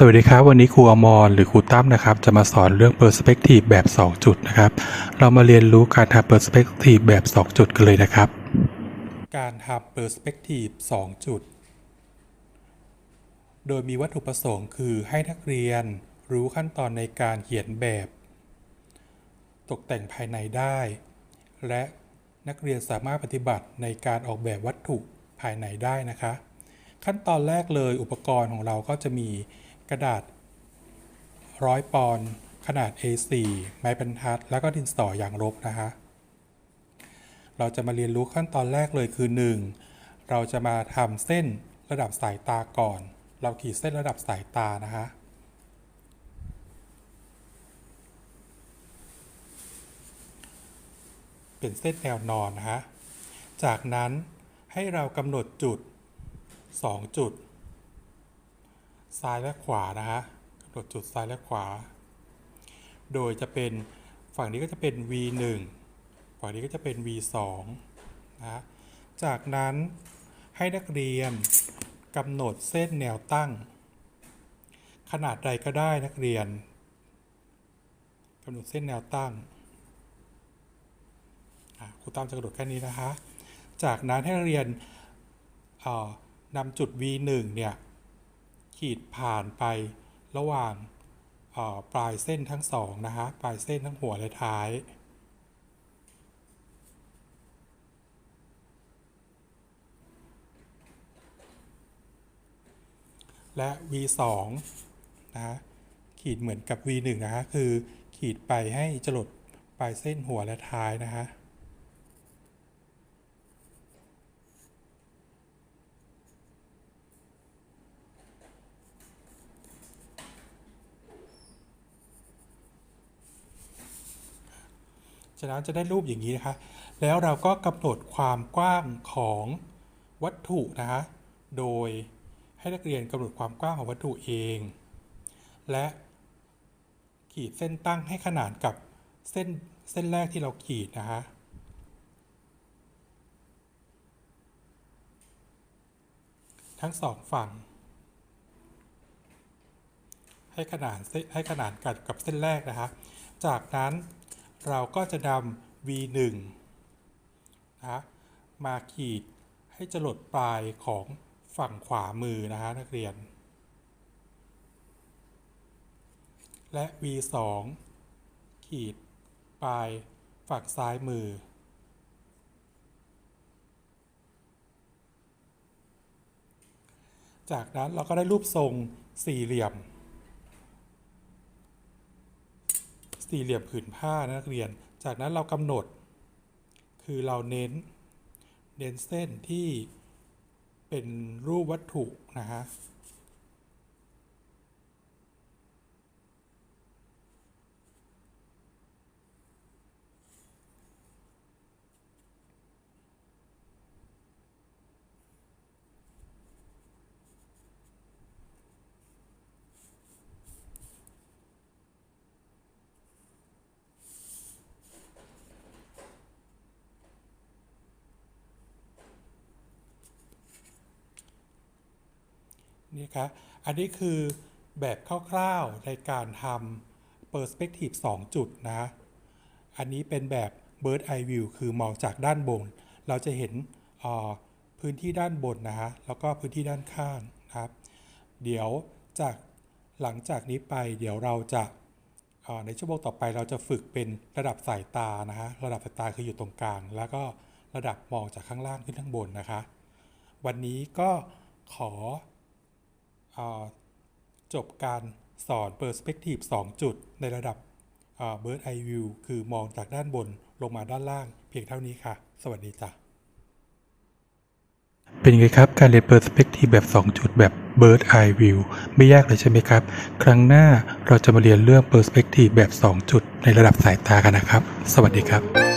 สวัสดีครับ วันนี้ครูอมรหรือครูตั้มนะครับ จะมาสอนเรื่อง Perspective แบบ 2 จุดนะครับ เรามาเรียนรู้การทำ Perspective แบบ 2 จุดกันเลยนะครับ การทำ Perspective 2 จุด โดยมีวัตถุประสงค์คือให้นักเรียนรู้ขั้นตอนในการเขียนแบบ ตกแต่งภายในได้ และนักเรียนสามารถปฏิบัติในการออกแบบวัตถุภายในได้นะคะ ขั้นตอนแรกเลยอุปกรณ์ของเราก็จะมี กระดาษร้อยปอนด์ขนาด A4 ไม้บรรทัด แล้วก็ดินสออย่างลบนะคะ เราจะมาเรียนรู้ขั้นตอนแรกเลยคือ 1. เราจะมาทำเส้นระดับสายตาก่อน เราขีดเส้นระดับสายตานะคะเป็นเส้นแนวนอนนะฮะ จากนั้นให้เรากำหนดจุด 2 จุด ซ้ายและขวานะฮะกำหนดจุดซ้ายและขวา โดยจะเป็นฝั่งนี้ก็จะเป็น V1 ฝั่งนี้ก็จะเป็น V2 นะจากนั้นให้นักเรียนกำหนดเส้นแนวตั้ง ขนาดใดก็ได้นักเรียนกำหนดเส้นแนวตั้งครูตั้มจะกระโดแค่นี้นะคะ จากนั้นให้นักเรียนนำจุด V1 เนี่ย ขีดผ่านไประหว่างปลายเส้นทั้งสองนะคะปลายเส้นทั้งหัวและท้าย และ V2 นะฮะขีดเหมือนกับ V1 นะฮะคือขีดไปให้จรดปลายเส้นหัวและท้ายนะฮะ จากนั้นจะได้รูปอย่างนี้นะคะ แล้วเราก็กำหนดความกว้างของวัตถุนะคะ โดยให้นักเรียนกำหนดความกว้างของวัตถุเอง และขีดเส้นตั้งให้ขนานกับเส้นเส้นแรกที่เราขีดนะคะทั้งสองฝั่ง ให้ขนานเส้นให้ขนานกันกับเส้นแรกนะคะ จากนั้น เราก็จะนำ V1 นะมาขีดให้จรดปลายของฝั่งขวามือนะฮะนักเรียน และ V2 ขีดปลายฝั่งซ้ายมือ จากนั้นเราก็ได้รูปทรงสี่เหลี่ยม สี่เหลี่ยมผืนผ้านะนักเรียน จากนั้นเรากำหนด คือเราเน้น เน้นเส้นที่เป็นรูปวัตถุนะฮะ นี่ครับอันนี้คือแบบคร่าวๆในการทำ perspective 2 จุดนะ อันนี้เป็นแบบ bird eye view คือมองจากด้านบน เราจะเห็นพื้นที่ด้านบนนะฮะ แล้วก็พื้นที่ด้านข้างครับ เดี๋ยวจากหลังจากนี้ไปเดี๋ยวเราจะในชั่วโมงต่อไปเราจะฝึกเป็นระดับสายตานะฮะ ระดับสายตาคืออยู่ตรงกลาง แล้วก็ระดับมองจากข้างล่างขึ้นข้างบนนะคะ วันนี้ก็ขอ จบการสอน Perspective 2 จุดในระดับเอ่อ Bird Eye View คือมองจากด้านบนลงมาด้านล่าง เพียงเท่านี้ค่ะ สวัสดีจ้ะ เป็นไงครับ การเรียน Perspective แบบ 2 จุดแบบ Bird Eye View ไม่ยากเลยใช่ไหมครับ ครั้งหน้าเราจะมาเรียนเรื่อง Perspective แบบ 2 จุดในระดับสายตากันนะครับ สวัสดีครับ